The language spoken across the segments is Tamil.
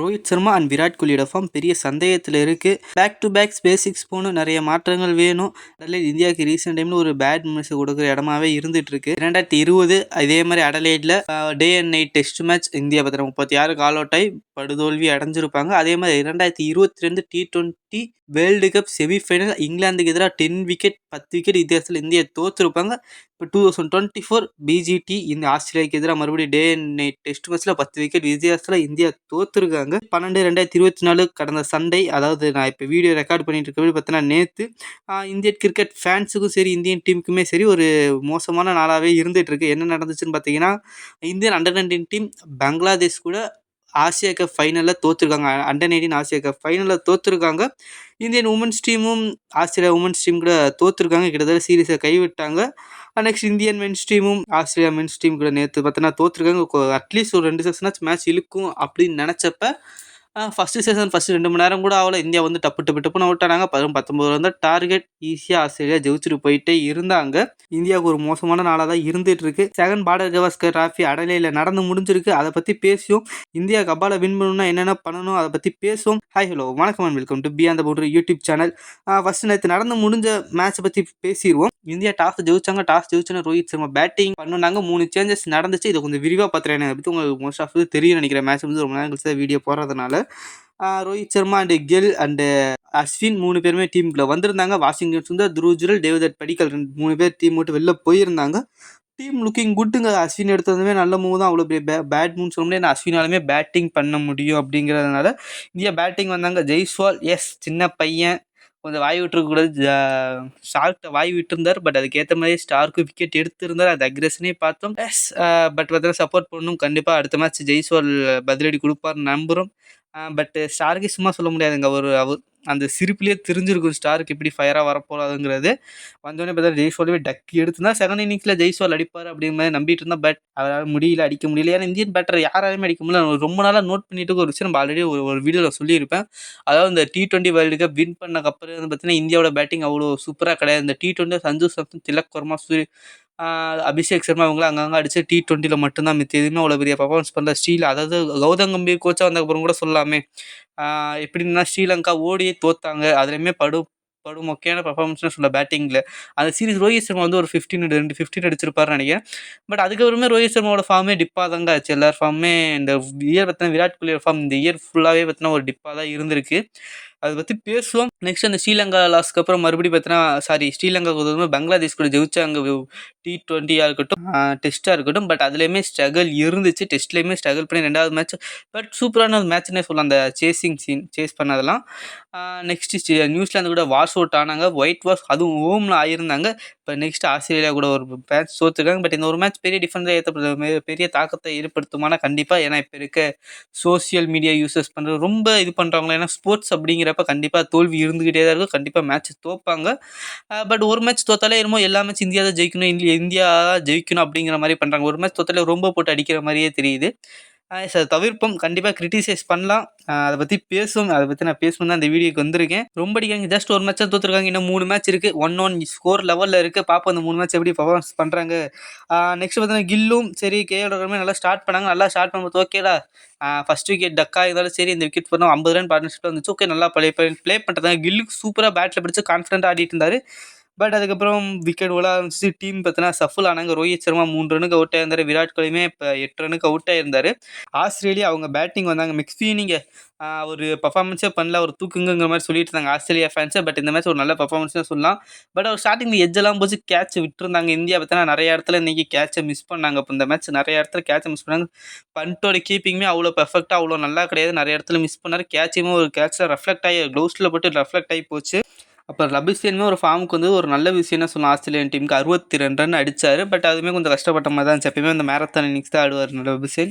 ரோஹித் சர்மா அண்ட் விராட் கோலியோட ஃபார்ம் பெரிய சந்தேகத்தில் இருக்குது பேக் டு பேக் பேசிக்ஸ் போகணும் நிறைய மாற்றங்கள் வேணும். அடலைட் இந்தியாவுக்கு ரீசெண்ட் டைமில் ஒரு பேட் மிஸ் கொடுக்குற இடமாவே இருந்துகிட்ருக்கு ரெண்டாயிரத்தி இருபது இதே மாதிரி அடலைட்ல day and night test match India பத்திரம் முப்பத்தி ஆறு கால் அவுட் ஆகி படுதோல்வி அடைஞ்சிருப்பாங்க. அதே மாதிரி இரண்டாயிரத்தி இருபத்தி ரெண்டு T twenty world cup semifinal இங்கிலாந்துக்கு எதிராக டென் விக்கெட் பத்து விக்கெட் வித்தியாசத்தில் இந்தியா தோற்றுருப்பாங்க இப்போ two thousand twenty four BGT இந்த ஆஸ்திரேலியாவுக்கு எதிராக மறுபடியும் டே அண்ட் நைட் டெஸ்ட் மேட்ச்சில் பத்து விக்கெட் வித்தியாசத்தில் இந்தியா தோற்றுருக்காங்க பன்னெண்டு ரெண்டாயிரத்தி இருபத்தி நாலு கடந்த சண்டே அதாவது நான் இப்போ வீடியோ ரெக்கார்ட் பண்ணிட்டு இருக்க பார்த்தீங்கன்னா நேற்று இந்தியன் கிரிக்கெட் ஃபேன்ஸுக்கும் சரி இந்தியன் டீமுக்குமே சரி ஒரு மோசமான நாளாகவே இருந்துகிட்ருக்கு என்ன நடந்துச்சுன்னு பார்த்தீங்கன்னா Indian under nineteen team Bangladesh கூட ஆசியா கப் ஃபைனலில் தோற்றுருக்காங்க அண்டர் நைன்டீன் ஆசியா கப் ஃபைனலில் தோற்றுருக்காங்க இந்தியன் உமன்ஸ் டீமும் ஆஸ்திரேலியா உமன்ஸ் டீம் கூட தோற்றுருக்காங்க கிட்டத்தட்ட சீரீஸை கைவிட்டாங்க. நெக்ஸ்ட் இந்தியன் மென்ஸ் டீமும் ஆஸ்திரேலியா மென்ஸ் டீம் கூட நேற்று பார்த்தோன்னா தோற்றுருக்காங்க அட்லீஸ்ட் ஒரு ரெண்டு செஷனாச்சும் மேட்ச் இழுக்கும் அப்படின்னு நினச்சப்ப ஃபஸ்ட்டு சீசன் ஃபஸ்ட்டு ரெண்டு மணி நேரம் கூட ஆகல. இந்தியா வந்து டப்பு டப்பு டப்புன்னு விட்டானாங்க பதினொன்று பத்தொம்பது வந்து டார்கெட் ஈஸியாக ஆஸ்திரேலியா ஜெயிச்சுட்டு போயிட்டே இருந்தாங்க. இந்தியாவுக்கு ஒரு மோசமான நாளாக தான் இருந்துட்டு இருக்கு. செகண்ட் பார்டர் கவாஸ்கர் ராஃபி அடலையில் நடந்து முடிஞ்சிருக்கு. அதை பற்றி பேசியும் இந்தியா கபால வின் பண்ணணும்னா என்னென்ன பண்ணணும் அதை பற்றி பேசுவோம் ஹாய் ஹலோ வணக்கம் அண்ட் வெல்கம் டு பி அந்த போன்ற யூடியூப் சேனல் ஃபஸ்ட்டு நேற்று நடந்து முடிஞ்ச மேட்ச்சை பற்றி பேசிடுவோம் இந்தியா டாஸ் ஜெயிச்சாங்க. டாஸ் ஜெயிச்சோன்னா ரோஹித் சர்மா பேட்டிங் பண்ணுனாங்க. மூணு சேஞ்சஸ் நடந்துச்சு. இதை கொஞ்சம் விரிவாக பார்த்துறேன் பற்றி உங்களுக்கு மோஸ்ட் ஆஃப் தெரியும் நினைக்கிறேன். மேட்ச் வந்து ரொம்ப நேரம் கழிச்சு வீடியோ போடுறதுனால ரோஹித் சர்மா அண்டு கெல் அண்டு அஸ்வின் மூணு பேருமே டீமுக்குள்ள வந்திருந்தாங்க. வாஷிங்டன் சுந்தர் துருஜுரல் டேவிதட் படிக்கல் ரெண்டு மூணு பேர் டீம் விட்டு வெளில போயிருந்தாங்க. டீம் லுக்கிங் குட்டுங்க அஸ்வின் எடுத்ததுமே நல்ல மூவ் தான். அவ்வளோ பெரிய பே பேட் மூவ்னு சொல்ல முடியாது. அஸ்வினாலுமே பேட்டிங் பண்ண முடியும் அப்படிங்கிறதுனால இந்தியா பேட்டிங் வந்தாங்க. ஜெய்ஸ்வால் எஸ் சின்ன பையன். கொஞ்சம் வாய் விட்டுருக்கூடாது ஸ்டார்க்கிட்ட வாய் விட்டுருந்தார். பட் அதுக்கேற்ற மாதிரி ஸ்டார்க்கு விக்கெட் எடுத்திருந்தார். அது அக்ரெஷனே பார்த்தோம். எஸ் பட் பார்த்தீங்கன்னா சப்போர்ட் பண்ணணும். கண்டிப்பாக அடுத்த மேட்ச் ஜெய்ஸ்வால் பதிலடி கொடுப்பார்னு நம்புகிறோம் பட்டு ஸ்டாருக்கு சும்மா சொல்ல முடியாதுங்க. ஒரு அவர் அந்த சிரிப்புலேயே தெரிஞ்சிருக்கும். ஸ்டாருக்கு எப்படி ஃபயராக வரப்போகிறாதுங்கிறது வந்தோடனே பார்த்தா ஜெய்ஸ்வாலுமே டக்கு எடுத்துனா செகண்ட் இன்னிங்ஸில் ஜெய்ஸ்வால் அடிப்பார் அப்படிங்கிற மாதிரி நம்பிட்டு இருந்தால் பட் அவரால் முடியல அடிக்க முடியல. ஏன்னா இந்தியன் பேட்டர் யாராலுமே அடிக்க முடியல. ரொம்ப நாளாக நோட் பண்ணிட்டு ஒரு விஷயம் நம்ம ஆல்ரெடி ஒரு ஒரு வீடியோவில் சொல்லியிருப்பேன். அதாவது இந்த T twenty world cup win பண்ணக்கப்புறம் வந்து பார்த்தீங்கன்னா இந்தியாவோட பேட்டிங் அவ்வளோ சூப்பராக கிடையாது. இந்த டி டுவெண்ட்டி சஞ்சு சாம்சன் திலக் வர்மா சூரிய அபிஷேக் சர்மா இவங்களாம் அங்கங்கே அடிச்சு டி டுவெண்ட்டியில் மட்டும்தான் மித்த எதுவுமே அவ்வளோ பெரிய பர்ஃபார்மன்ஸ் பண்ணல. ஸ்டீல் அதாவது கௌதம் கம்பீர் கோச்சாக வந்தக்கப்புறம் கூட சொல்லாமே. எப்படின்னா ஸ்ரீலங்கா ஓடியே தோத்தாங்க. அதுலேயுமே படு படு மொக்கையான பர்ஃபார்மன்ஸ்னு சொல்ல பேட்டிங்கில் அந்த சீரிஸ் ரோஹித் சர்மா வந்து ஒரு ஃபிஃப்டின் ரெண்டு ஃபிஃப்டின் அடிச்சிருப்பாருன்னு நினைக்கிறேன். பட் அதுக்கப்புறமே ரோஹித் சர்மாவோட ஃபார்மே டிப்பாக தாங்க ஆச்சு. எல்லார் ஃபார்மே இந்த இயர் பார்த்தினா விராட் கோலியோட ஃபார்ம் இந்த இயர் ஃபுல்லாகவே பார்த்தினா ஒரு டிப்பாக தான் இருந்திருக்கு. அதை பற்றி பேசுவோம். நெக்ஸ்ட் அந்த ஸ்ரீலங்கா லாஸ்க்கு அப்புறம் மறுபடியும் பார்த்தீங்கன்னா சாரி ஸ்ரீலங்கா உதவும் பங்களாதேஷ் கூட ஜெயிச்சாங்க டி டுவெண்ட்டியாக இருக்கட்டும் டெஸ்ட்டாக இருக்கட்டும் பட் அதுலேயுமே ஸ்ட்ரகிள் இருந்துச்சு. டெஸ்ட்லேயுமே ஸ்ட்ரகிள் பண்ணி ரெண்டாவது மேட்ச் பட் சூப்பரான ஒரு மேட்ச்னே சொல்லலாம். அந்த சேசிங் சீன் சேஸ் பண்ணதெல்லாம். நெக்ஸ்ட்டு நியூசிலாந்து கூட வாஷ் அவுட் ஆனாங்க. ஒயிட் வாஷ் அதுவும் ஓமில் ஆயிருந்தாங்க. இப்போ நெக்ஸ்ட் ஆஸ்திரேலியா கூட ஒரு மேட்ச் தோற்றுருக்காங்க பட் இந்த ஒரு மேட்ச் பெரிய டிஃபரன்ஸாக ஏற்றப்படுற பெரிய தாக்கத்தை ஏற்படுத்துமானா கண்டிப்பாக ஏன்னா இப்போ இருக்க சோசியல் மீடியா யூசஸ் பண்ணுறது ரொம்ப இது பண்ணுறாங்களோ ஏன்னா ஸ்போர்ட்ஸ் அப்படிங்கிறப்ப கண்டிப்பாக தோல்வி இருந்துக்கிட்டே தான் இருக்கும். கண்டிப்பாக மேட்ச் தோப்பாங்க. பட் ஒரு மேட்ச் தோத்தாலே என்னமோ எல்லா மேட்ச் இந்தியா தான் ஜெயிக்கணும் இந்தியா ஜெயிக்கணும் அப்படிங்கிற மாதிரி பண்ணுறாங்க ஒரு மேட்ச் தோத்தாலே ரொம்ப போட்டு அடிக்கிற மாதிரியே தெரியுது. சார் தவிர்ப்போம். கண்டிப்பாக கிரிட்டிசைஸ் பண்ணலாம். அதை பற்றி பேசுவோம். அதை பற்றி நான் பேசணும் தான் அந்த வீடியோக்கு வந்திருக்கேன். ரொம்ப அடிக்காங்க ஜஸ்ட் ஒரு மேட்ச் தோற்றுருக்காங்க இன்னும் மூணு மேட்ச் இருக்குது ஒன் ஒன் ஸ்கோர் லெவலில் இருக்குது பார்ப்போம் அந்த மூணு மேட்ச் எப்படி பர்ஃபார்மன்ஸ் பண்ணுறாங்க நெக்ஸ்ட் பார்த்தீங்கன்னா கில்லும். சரி கேஎல் ரகுமே நல்லா ஸ்டார்ட் பண்ணாங்க. நல்லா ஸ்டார்ட் பண்ணும்போது ஓகேடா ஃபஸ்ட் விக்கெட் டக்கா இருந்தாலும் சரி இந்த விக்கெட் போனோம் ஐம்பது ரன் பார்ட்னர்ஷிப்பில் வந்துச்சு. ஓகே நல்லா ப்ளே ப்ளே பண்ணுறதாங்க கில்லுக்கு சூப்பராக பேட்டில் பிடிச்சி கான்ஃபிடென்ட் ஆடிட்டு இருந்தார். பட் அதுக்கப்புறம் விக்கெட் விழ ஆரம்பிச்சு டீம் பார்த்தீங்கன்னா சஃபுல் ஆனாங்க ரோஹித் சர்மா மூணு ரனுக்கு அவுட் ஆயிருந்தார். விராட் கோலியுமே இப்போ எட்டு ரனுக்கு அவுட் ஆயிருந்தார். ஆஸ்திரேலியா அவங்க பேட்டிங் வந்தாங்க. மிக்ஸ் நீங்கள் ஒரு பர்ஃபார்மன்ஸே பண்ணல. ஒரு தூக்குங்கிற மாதிரி சொல்லிட்டு இருந்தாங்க ஆஸ்திரேலியா ஃபேன்ஸை பட் இந்த மேட்ச் ஒரு நல்ல பர்ஃபார்மன்ஸ் தான் சொல்லலாம். பட் அவர் ஸ்டார்டிங்கில் எஜ்ஜெல்லாம் போச்சு. கேட்ச் விட்டுருந்தாங்க. இந்தியா பார்த்தீங்கன்னா நிறைய இடத்துல இன்றைக்கி கேட்சை மிஸ் பண்ணாங்க. இப்போ இந்த மேட்ச் நிறைய இடத்துல கேட்சை மிஸ் பண்ணாங்க. பண்ட்டோட கீப்பிங்குமே அவ்வளோ பெர்ஃபெக்டாக அவ்வளோ நல்லா கிடையாது. நிறைய இடத்துல மிஸ் பண்ணார். கேட்சுமே ஒரு கேட்சில் ரெஃப்ளெக்ட் ஆகி க்ளவுஸில் போட்டு ரெஃப்ளெக்ட் ஆகி போச்சு. அப்போ லபிசியனுமே ஒரு ஃபார்முக்கு வந்து ஒரு நல்ல விஷயம்னு சொல்லலாம். ஆஸ்திரேலியன் டீமுக்கு அறுபத்தி ரெண்டு ரன் அடித்தார் பட் அதுவுமே கொஞ்சம் கஷ்டப்பட்ட மாதிரி தான் இருந்துச்சு. எப்பயுமே அந்த மேரத்தான் இன்னிங்ஸ் தான் ஆடுவார் லபிசியன்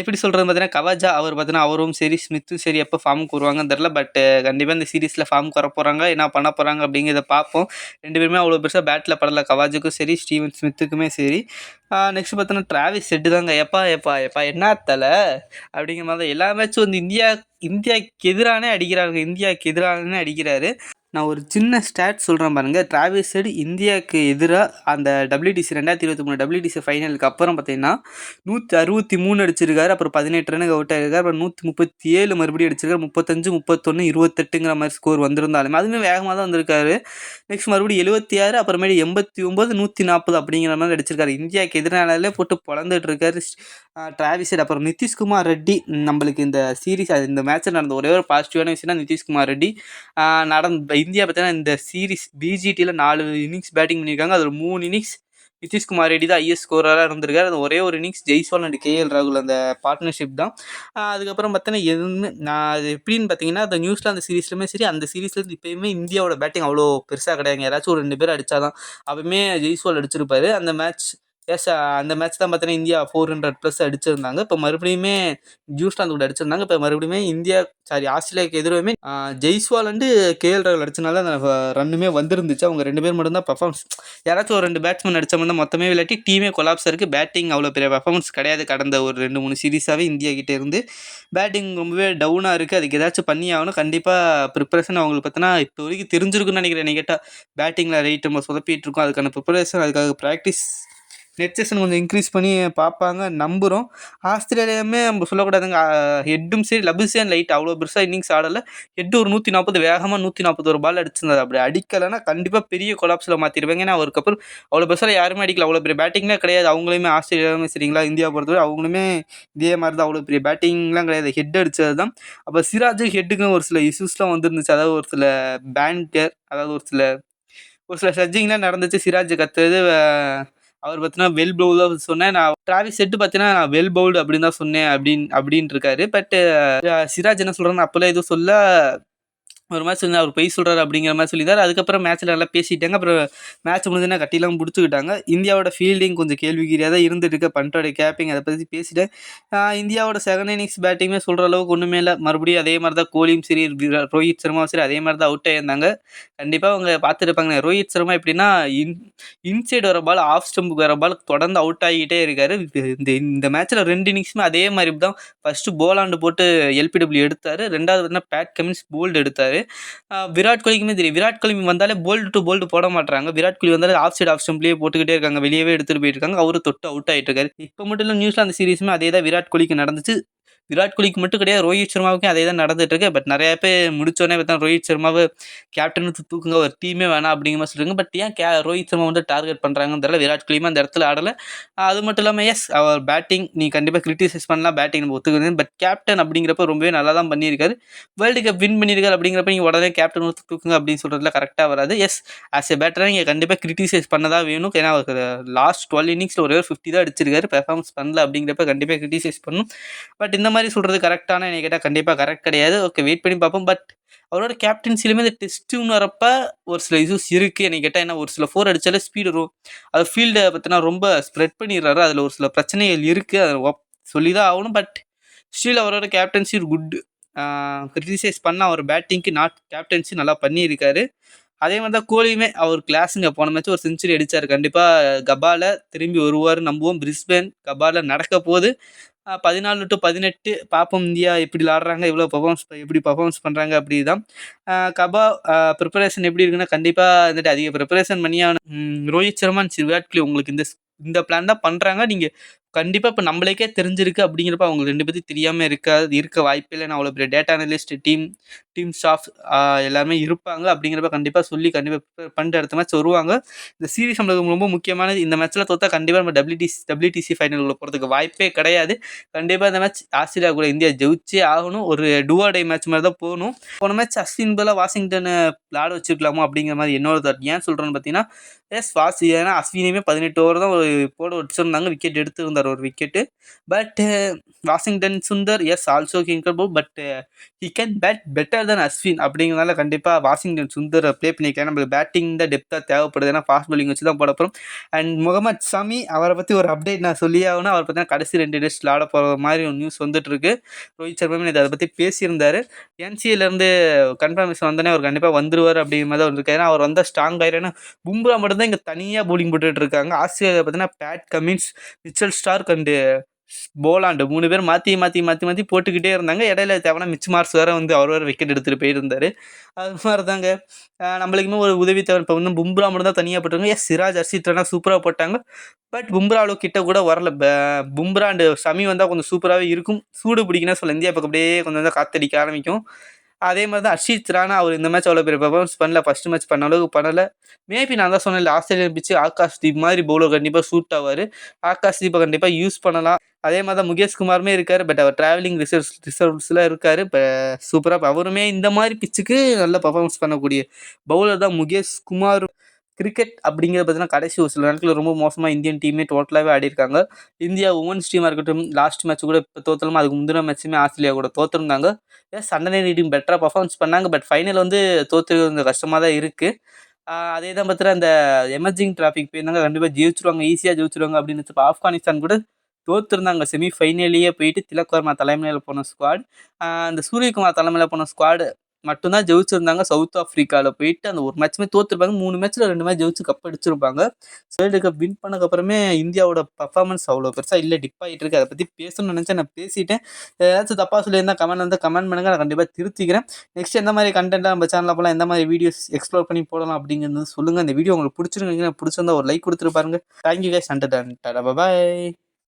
எப்படி சொல்கிறது பார்த்தீங்கன்னா கவாஜா அவர் பார்த்தீங்கன்னா அவரும் சரி ஸ்மித்தும் சரி எப்போ ஃபார்முக்கு வருவாங்கன்னு தெரில பட் கண்டிப்பாக இந்த சீரீஸில் ஃபார்முக்கு வர போகிறாங்க என்ன பண்ண போகிறாங்க அப்படிங்கிறத பார்ப்போம். ரெண்டு பேருமே அவ்வளோ பெருசாக பேட்டில் படல. கவாஜுக்கும் சரி ஸ்டீவன் ஸ்மித்துக்குமே சரி. நெக்ஸ்ட் பார்த்தோன்னா டிராவிஸ் செட்டு தாங்க. எப்பா எப்பா எப்பா என்ன தலை? அப்படிங்கிற மாதிரி எல்லா மேட்சும் வந்து இந்தியா இந்தியாவுக்கு எதிரானே அடிக்கிறாங்க. இந்தியாவுக்கு எதிரானே அடிக்கிறாரு. நான் ஒரு சின்ன ஸ்டாட் சொல்கிறேன் பாருங்கள் டிராவிஸ் ஹெட் இந்தியாவுக்கு எதிராக அந்த டபிள்யூடிசி ரெண்டாயிரத்தி இருபத்தி மூணு டபிள்யூடிசி ஃபைனலுக்கு அப்புறம் பார்த்தீங்கன்னா நூற்றி அறுபத்தி மூணு அடிச்சிருக்காரு. அப்புறம் பதினெட்டு ரனுக்கு அவுட் ஆகிருக்காரு அப்புறம் நூற்றி முப்பத்தி ஏழு மறுபடியும் அடிச்சிருக்காரு. முப்பத்தஞ்சு முப்பத்தொன்று இருபத்தெட்டுங்கிற மாதிரி ஸ்கோர் வந்திருந்தாலுமே அதுவுமே வேகமாக தான் வந்திருக்காரு. நெக்ஸ்ட் மறுபடியும் எழுபத்தி ஆறு அப்புறமேட்டு எண்பத்தி ஒம்பது நூற்றி நாற்பது அப்படிங்கிற மாதிரி அடிச்சிருக்காரு. இந்தியாவுக்கு எதிரானாலே போட்டு பொழந்துட்டு இருக்காரு. டிராவிஸ் ஹெட் அப்புறம் நிதிஷ்குமார் ரெட்டி நம்மளுக்கு இந்த சீரீஸ் இந்த மேட்ச்சில் நடந்த ஒரே ஒரு பாசிட்டிவான விஷயம்னா நிதிஷ்குமார் ரெட்டி நடந்த இந்தியா பார்த்தீங்கன்னா இந்த சீரிஸ் பிஜிடியில் நாலு இன்னிங்ஸ் பேட்டிங் பண்ணியிருக்காங்க அதில் மூணு இன்னிங்ஸ் நிதிஷ்குமார் ரெட்டி தான் ஐஎஸ் ஸ்கோராக இருந்திருக்காரு. அது ஒரே ஒரு இன்னிங்ஸ் ஜெய்ஸ்வால் அண்ட் கேஎல் ராகுல் அந்த பார்ட்னர்ஷிப் தான். அதுக்கப்புறம் பார்த்தீங்கன்னா எதுவுமே நான் அது எப்படின்னு பார்த்தீங்கன்னா அந்த நியூசிலாந்து சீரீஸ்லையுமே சரி அந்த சீரீஸ்லேருந்து இப்போயுமே இந்தியாவோட பேட்டிங் அவ்வளோ பெருசாக கிடையாது யாராச்சும் ஒரு ரெண்டு பேர் அடித்தாதான் அப்பவுமே ஜெய்ஸ்வால் அடிச்சிருப்பாரு. அந்த மேட்ச் எஸ் அந்த மேட்ச் தான் பார்த்தீங்கன்னா இந்தியா ஃபோர் ஹண்ட்ரட் ப்ளஸ் அடிச்சிருந்தாங்க. இப்போ மறுபடியுமே நியூசிலாந்து கூட அடிச்சிருந்தாங்க. இப்போ மறுபடியுமே இந்தியா சாரி ஆஸ்திரேலியாவுக்கு எதிரவுமே ஜெய்ஸ்வால் அண்டு கேஎல் ராகுல் அடிச்சனால அந்த ரன்னுமே வந்துருந்துச்சு. அவங்க ரெண்டு பேர் மட்டும்தான் பர்ஃபார்மன்ஸ் யாராச்சும் ஒரு ரெண்டு பேட்ஸ்மேன் அடித்த மாதிரி மொத்தமே விளையாட்டி டீமே கொலாப்ஸ் இருக்குது பேட்டிங் அவ்வளோ பெரிய பர்ஃபார்மன்ஸ் கிடையாது. கடந்த ஒரு ரெண்டு மூணு சீரீஸாகவே இந்தியா கிட்டே இருந்து. பேட்டிங் ரொம்பவே டவுனாக இருக்குது அதுக்கு ஏதாச்சும் பண்ணி ஆகணும். கண்டிப்பாக ப்ரிப்பரேஷன் அவங்களுக்கு பார்த்தோன்னா இப்போ வரைக்கும் தெரிஞ்சிருக்குன்னு நினைக்கிறேன். கேட்டால் பேட்டிங்கில் ரைட் நம்ம சொதப்பிட்டு இருக்கோம். அதுக்கான ப்ரிப்பரேஷன் அதுக்காக ப்ராக்டிஸ் நெட் செஷன் கொஞ்சம் இன்க்ரீஸ் பண்ணி பார்ப்பாங்க நம்புகிறோம் ஆஸ்திரேலியாவுமே நம்ம சொல்லக்கூடாதுங்க ஹெட்டும் சரி லபுசேன் லைட் அவ்வளோ பெருசாக இன்னிங்ஸ் ஆடலை. ஹெட் ஒரு நூற்றி நாற்பது வேகமாக நூற்றி நாற்பது ஒரு பால் அடிச்சிருந்தது அப்படி அடிக்கலைன்னா கண்டிப்பாக பெரிய கொலாப்ஸில் மாற்றிடுவாங்க ஏன்னா அவருக்கப்புறம் அவ்வளோ பெருசாக யாருமே அடிக்கல. அவ்வளோ பெரிய பேட்டிங்லாம் கிடையாது. அவங்களுமே ஆஸ்திரேலியாவுமே சரிங்களா? இந்தியா பொறுத்தவரை அவங்களுமே இதே மாதிரி தான். அவ்வளோ பெரிய பேட்டிங்லாம் கிடையாது. ஹெட் அடித்தது தான் அப்போ சிராஜ் ஹெட்டுக்கும் ஒரு சில இஷ்யூஸ்லாம் வந்துருந்துச்சு. அதாவது ஒரு சில பேண்டர் அதாவது ஒரு சில ஒரு சில சர்ஜிங்லாம் நடந்துச்சு. சிராஜ் கத்துறது அவர் பார்த்தீங்கன்னா வெல் பவுல் சொன்னேன். நான் டிராவிஸ் செட்டு பார்த்தீங்கன்னா நான் வெல் பவுல்டு அப்படின்னு தான் சொன்னேன் அப்படின்னு அப்படின்னு இருக்காரு. பட் சிராஜ் என்ன சொல்கிறேன்னு அப்போல்லாம் எதுவும் சொல்ல ஒரு மாதிரி சொல்லி அவர் பொய் சொல்கிறார் அப்படிங்கிற மாதிரி சொல்லியிருந்தார் அதுக்கப்புறம் மேட்ச்சில் நல்லா பேசிட்டாங்க. அப்புறம் மேட்ச் முடிஞ்சுனா கட்டிலாம் பிடிச்சிக்கிட்டாங்க இந்தியாவோட ஃபீல்டிங் கொஞ்சம் கேள்விக்குறியாக தான் இருந்துட்டு இருக்கு. கேப்பிங் அதை பற்றி பேசிட்டேன். இந்தியாவோட செகண்ட் இன்னிங்ஸ் பேட்டிங்குமே சொல்கிற அளவுக்கு ஒன்றுமே இல்லை. மறுபடியும் அதே மாதிரி தான் கோலியும் சரி ரோஹித் சர்மாவும் சரி அதே மாதிரி தான் அவுட் ஆகியிருந்தாங்க கண்டிப்பாக அவங்க பார்த்துருப்பாங்க. ரோஹித் சர்மா எப்படின்னா இன் இன்சைடு வர பால் ஆஃப் ஸ்டம்புக்கு வர பால் தொடர்ந்து அவுட் ஆகிட்டே இருக்காரு. இந்த இந்த மேட்ச்சில் ரெண்டு இன்னிங்ஸுமே அதே மாதிரி தான். ஃபஸ்ட்டு போலாண்டு போட்டு எல்பிடபிள்யூ எடுத்தார். ரெண்டாவது பார்த்தீங்கன்னா பேட் கமின்ஸ் போல்டு எடுத்தார். விராட் கோலிக்குமே தெரியும். விராட் கோலி வந்தாலே போல்டு டு போல்டு போட மாட்டாங்க விராட் கோலி வந்தாலே ஆஃப் சைட் ஆஃப் ஸ்டம்ப்லேயே போட்டுக்கிட்டே இருக்காங்க. வெளியவே எடுத்துகிட்டு போயிட்டு இருக்காங்க. அவரு தொட்டு அவுட் ஆகிட்டு இருக்காரு. இப்போ மட்டும் இல்லை நியூசிலாந்து சீரீஸுமே அதே தான் விராட் கோலிக்கு நடந்துச்சு. விராட் கோலிக்கு மட்டும் கிடையாது ரோஹித் சர்மாவுக்கும் அதே தான் நடந்துட்டு இருக்கு. பட் நிறைய பேர் முடிச்சோடனே பார்த்தா ரோஹித் சர்மாவை கேப்டன் தூக்குங்க ஒரு டீமே வேணாம் அப்படிங்கிற மாதிரி சொல்லுங்க பட் ஏன் கே ரோஹித் சர்மா வந்து டார்கெட் பண்ணுறாங்கன்னு தெரியல. விராட் கோலியுமே அந்த இடத்துல ஆடலை. அது மட்டும் இல்லாமல் எஸ் அவர் பேட்டிங் நீ கண்டிப்பாக கிரிட்டிசைஸ் பண்ணலாம் பேட்டிங் நம்ம ஒத்துக்கிறது பட் கேப்டன் அப்படிங்கிறப்ப ரொம்பவே நல்லா தான் பண்ணியிருக்காரு. வேர்ல்டு கப் வின் பண்ணியிருக்காரு அப்படிங்கிறப்ப நீங்கள் உடனே கேப்டன் ஒருத்தர் தூக்குங்க அப்படின்னு சொல்கிறதுல கரெக்டாக வராது. எஸ் ஆஸ் எ பேட்டராக நீங்கள் கண்டிப்பாக கிரிட்டிசைஸ் பண்ணதான் வேணும். ஏன்னா அவருக்கு லாஸ்ட் டுவெல் இன்னிங்ஸில் ஒரே ஒரு ஃபிஃப்டி தான் அடிச்சிருக்காரு. பெர்ஃபார்மன்ஸ் பண்ணல அப்படிங்கிறப்ப கண்டிப்பாக கிரிட்டிசைஸ் பண்ணும். பட் இந்த மாதிரி மாதிரி சொல்கிறது கரெக்டான என்னை கேட்டால் கண்டிப்பாக கரெக்ட் கிடையாது. ஓகே வெயிட் பண்ணி பார்ப்போம். பட் அவரோட கேப்டன்சிலுமே இந்த டெஸ்ட்டுன்னு வரப்ப ஒரு சில இஷ்யூஸ் இருக்குது என்னை கேட்டால் என்ன ஒரு சில ஃபோர் அடித்தாலே ஸ்பீடு வரும். அது ஃபீல்டை பார்த்தினா ரொம்ப ஸ்ப்ரெட் பண்ணிடுறாரு. அதில் ஒரு சில பிரச்சனைகள் இருக்குது அதை சொல்லி தான் ஆகணும். பட் ஸ்டில் அவரோட கேப்டன்சி குட் கிரிட்டிசைஸ் பண்ண அவர் பேட்டிங்க்கு நாட் கேப்டன்சி நல்லா பண்ணியிருக்காரு. அதே மாதிரி தான் கோலியுமே அவர் கிளாஸுங்க போன மேட்ச் ஒரு செஞ்சுரி அடித்தார் கண்டிப்பாக கபால திரும்பி வருவார் நம்புவோம். பிரிஸ்பேன் கபால நடக்க போது பதினாலு டு பதினெட்டு பார்ப்போம் இந்தியா எப்படி விளாட்றாங்க எவ்வளோ பர்ஃபார்மன்ஸ் எப்படி பர்ஃபார்மன்ஸ் பண்ணுறாங்க அப்படி தான் கபா ப்ரிப்பரேஷன் எப்படி இருக்குன்னா கண்டிப்பாக வந்துட்டு அதிக ப்ரிப்பரேஷன் பண்ணியான ரோஹித் சர்மான் விராட் கோலி உங்களுக்கு இந்த இந்த பிளான் தான் பண்ணுறாங்க நீங்கள் கண்டிப்பாக இப்போ நம்மளுக்கே தெரிஞ்சிருக்கு அப்படிங்கிறப்ப அவங்க ரெண்டு பேரும் தெரியாமல் இருக்காது இருக்க வாய்ப்பே இல்லை நான் அவ்வளோ பெரிய data analyst team team staff எல்லாருமே இருப்பாங்க அப்படிங்கிறப்ப கண்டிப்பாக சொல்லி கண்டிப்பாக பண்ணிட்டு அடுத்த மேட்ச் வருவாங்க. இந்த சீரிஸ் நம்மளுக்கு ரொம்ப முக்கியமானது இந்த மேட்ச்சில் தோற்றா கண்டிப்பாக நம்ம டபிள்யூடிசி டபிள்யூடிசி ஃபைனலுக்குள்ள போகிறதுக்கு வாய்ப்பே கிடையாது. கண்டிப்பாக இந்த மேட்ச் ஆஸ்திரேலியா கூட இந்தியா ஜெயிச்சே ஆகணும். ஒரு டூஆடை மேட்ச் மாதிரி தான் போகணும். போன மேட்ச் அஸ்வின் பதிலாக வாஷிங்டன் விளாட வச்சுருக்கலாமோ அப்படிங்கிற மாதிரி என்னோட ஏன் சொல்கிறேன்னு பார்த்தீங்கன்னா எஸ் வாசி ஏன்னா அஸ்வினையுமே பதினெட்டு ஓவர் தான் ஒரு போட வச்சுருந்தாங்க. விக்கெட் எடுத்து சுந்தர் ஒரு wicket but Washington Sundar is also finger but he can bat better than Ashwin அப்படிங்கிறனால கண்டிப்பாக வாஷிங்டன் சுந்தர் ப்ளே பண்ணிக்கலாம் நம்மளுக்கு பேட்டிங் தான் டெப்த்தாக தேவைப்படுது. ஏன்னா ஃபாஸ்ட் பாலிங் வச்சு தான் போட போகிறோம் அண்ட் முகமது சமி அவரை பற்றி ஒரு அப்டேட் நான் சொல்லி ஆகணும். அவர் பார்த்தீங்கன்னா கடைசி ரெண்டு டெஸ்ட் ஆட போகிற மாதிரி ஒரு நியூஸ் வந்துட்டு இருக்கு. ரோஹித் சர்மா இதை அதை பற்றி பேசியிருந்தார். என்சிஏலேருந்து கன்ஃபர்மேஷன் வந்தோடனே அவர் கண்டிப்பாக வந்துருவார் அப்படிங்கிற மாதிரி தான் இருக்காரு. ஏன்னா அவர் வந்தால் ஸ்ட்ராங் ஆயிரும் பும்ரா மட்டும்தான் இங்கே தனியாக போலிங் போட்டுட்டு இருக்காங்க. ஆஸ்திரேலியா பார்த்தீங்கன்னா Pat Cummins Mitchell Starc and Boland மூணு பேர் மாற்றி மாற்றி மாற்றி மாற்றி போட்டுக்கிட்டே இருந்தாங்க. இடையில தேவைன்னா மிச் மார்க்ஸ் வேறு வந்து அவர் வேறு விக்கெட் எடுத்துகிட்டு போயிருந்தார். அது மாதிரி தாங்க நம்மளுக்குமே ஒரு உதவி தேவை. இப்போ வந்து பும்ரா மட்டும் தான் தனியாக போட்டாங்க ஏன் சிராஜ் அர்ஷித் சூப்பராக போட்டாங்க. பட் பும்ரா கிட்ட கூட வரல. பும்ரா அண்டு சமி வந்தால் கொஞ்சம் சூப்பராகவே இருக்கும். சூடு பிடிக்கணும்னா சொல்ல இந்தியா பக்கம் அப்படியே கொஞ்சம் கொஞ்சம் காத்தடிக்க ஆரம்பிக்கும். அதே மாதிரி தான் அர்ஷித் ராணா அவர் இந்த மேட்ச் அவ்வளோ பெரிய பர்ஃபார்மன்ஸ் பண்ணல. ஃபர்ஸ்ட் மேட்ச் பண்ண அளவுக்கு பண்ணல. மேபி நான் தான் சொன்னேன் ஆஸ்திரேலியன் பிச்சு ஆகாஷ் தீப் மாதிரி பவுலர் கண்டிப்பாக சூட் ஆவார். ஆகாஷ் தீப்பை கண்டிப்பாக யூஸ் பண்ணலாம். அதே மாதிரி தான் முகேஷ் குமாருமே இருக்கார் பட் அவர் ட்ராவலிங் ரிசர்வ்ஸ் ரிசர்வ்ஸில் இருக்கார். இப்போ சூப்பராக அவருமே இந்த மாதிரி பிச்சுக்கு நல்ல பர்ஃபார்மன்ஸ் பண்ணக்கூடிய பவுலர் தான் முகேஷ் குமார். கிரிக்கெட் அப்படிங்கிறத பார்த்தீங்கன்னா கடைசி ஒரு சில நேரத்தில் ரொம்ப மோசமாக இந்தியன் டீமே டோட்டலாகவே ஆடி இருக்காங்க. இந்தியா உமன்ஸ் டீமாக இருக்கட்டும் லாஸ்ட் மேட்ச் கூட இப்போ தோத்தலாமா அதுக்கு முந்தின மேட்ச்சுமே ஆஸ்திரேலியா கூட தோத்துருந்தாங்க. எஸ் சண்டே டீம் பெட்டராக பர்ஃபார்மன்ஸ் பண்ணாங்க. பட் ஃபைனல் வந்து தோற்று கொஞ்சம் கஷ்டமாக தான் இருக்குது அதே தான் பார்த்தீங்கன்னா அந்த எமர்ஜிங் டிராஃபிக் போயிருந்தாங்க கண்டிப்பாக ஜெயிச்சிருவாங்க ஈஸியாக ஜெயிச்சிருவாங்க அப்படின்னு வச்சு ஆப்கானிஸ்தான் கூட தோத்துருந்தாங்க. செமி ஃபைனல்லையே போயிட்டு திலக்குவர்மா தலைமையில் போன ஸ்குவாட் அந்த சூரியகுமார் தலைமையில் போன ஸ்குவாடு மட்டும்தான் ஜெயிச்சிருந்தாங்க. சவுத் ஆஃப்ரிக்காவில் போயிட்டு அந்த ஒரு மேட்ச்சுமே தோத்துருப்பாங்க. மூணு மேட்ச்சில் ரெண்டு மேட்ச் ஜெயிச்சு கப் அடிச்சிருப்பாங்க. வேர்ல்டு கப் வின் பண்ணக்கப்புறமே இந்தியாவோட பர்ஃபார்மன்ஸ் அவ்வளோ பெருசாக இல்லை. டிப் ஆகிட்டு இருக்கு. அதை பற்றி பேசணும்னு நினச்சேன் நான் பேசிட்டேன். ஏதாச்சும் தப்பாக சொல்லியிருந்தால் கமெண்ட் வந்து கமெண்ட் பண்ணுங்க. நான் கண்டிப்பாக திருத்திக்கிறேன். நெக்ஸ்ட் எந்த மாதிரி கண்டென்ட்டாக நம்ம சேனலில் போகலாம் எந்த மாதிரி வீடியோஸ் எக்ஸ்ப்ளோர் பண்ணி போடலாம் அப்படிங்கிறது சொல்லுங்கள் இந்த வீடியோ உங்களுக்கு பிடிச்சிருந்தீங்கன்னா பிடிச்சிருந்தா ஒரு லைக் கொடுத்துருப்பாருங்க பாருங்க. Thank you guys and bye